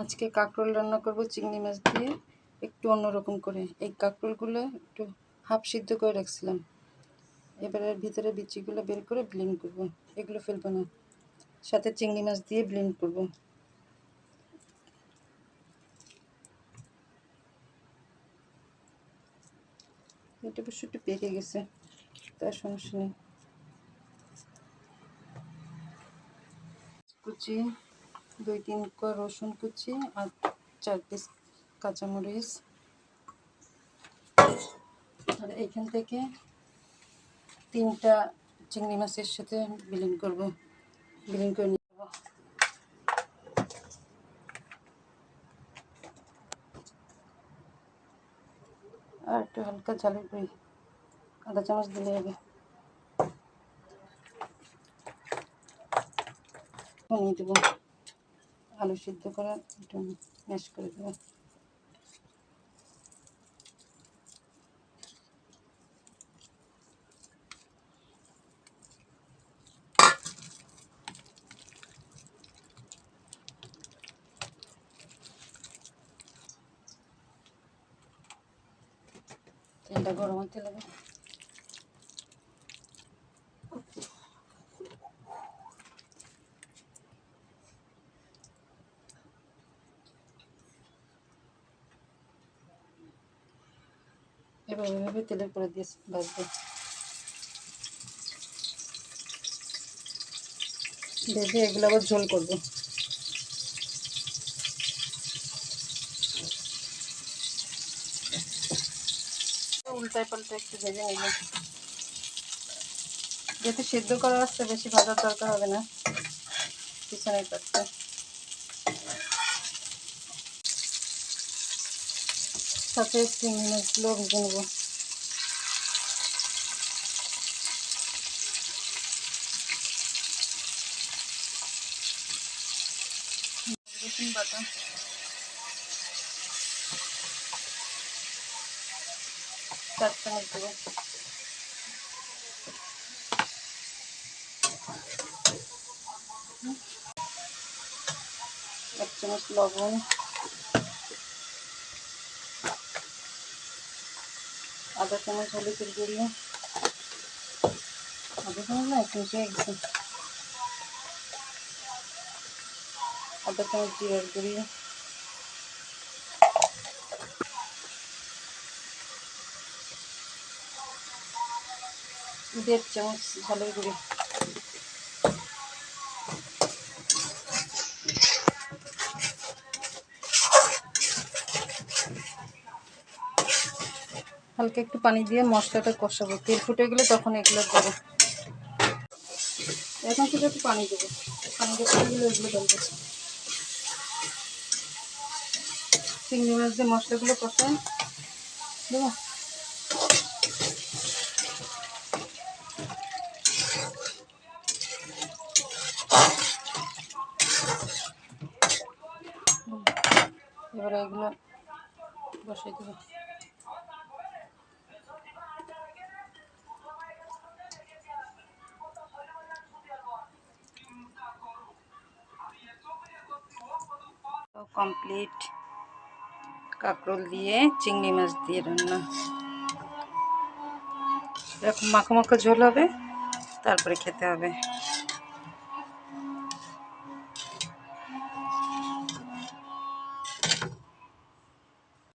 আজকে কাঁকরোল রান্না করব চিংড়ি মাছ দিয়ে। একটু অন্যরকম করে। এই কাঁকরোলগুলো একটু হাফ সিদ্ধ করে রাখছিলাম। এবারে ভিতরে বিচিগুলো বের করে ব্লেন্ড করব। এগুলো ফেলব না। সাথে চিংড়ি মাছ দিয়ে ব্লেন্ড করব। এটা অবশ্য একটু পেকে গেছে। তার সমস্যা নেই। কুচি দুই তিন কোয়া রসুন কুচি আর চার পিস কাঁচামরিচ। আর এইখান থেকে তিনটা চিংড়ি মাছের সাথে বিলীন করব। বিলীন করে নিয়ে আর একটু হালকা ঝালের গুঁড়ি আধা চামচ দিলে হবে। দেবো। আলু সিদ্ধ করা একটু ম্যাশ করে দেবো তেলটা গরম হতে লাগে এভাবে এভাবে তেলের পরে দিয়ে ভাজবো ভেজে এগুলো আবার ঝোল করব। উল্টায় পাল্টা একটু ভেজে নিব। যেহেতু সেদ্ধ করা আসছে বেশি ভাজার দরকার হবে না। পিছনের পাশটা সাথে চিংড়ি মাছগুলো ভেজে নেব রসুন বাটা চার চামচ দেবো এক চামচ লবণ আধা চামচ হলুদের গুঁড়ি আধা চামচ না, একটু মিশে গেছে আধা চামচ জিরার গুঁড়ি দেড় চামচ ঝালের গুঁড়ি। হালকা একটু পানি দিয়ে মশলাটা কষাবো। তেল ফুটে গেলে তখন এগুলো দেবো। এখন থেকে একটু পানি দেবো। পানি দিয়ে গেলে এগুলো দেবো চিংড়ি মাছ দিয়ে মশলাগুলো কষায় দেবো? এবারে এগুলো বসাই দেবো। কমপ্লিট কাঁকরোল দিয়ে চিংড়ি মাছ দিয়ে রান্না। এরকম মাখো মাখো ঝোল হবে, তারপরে খেতে হবে।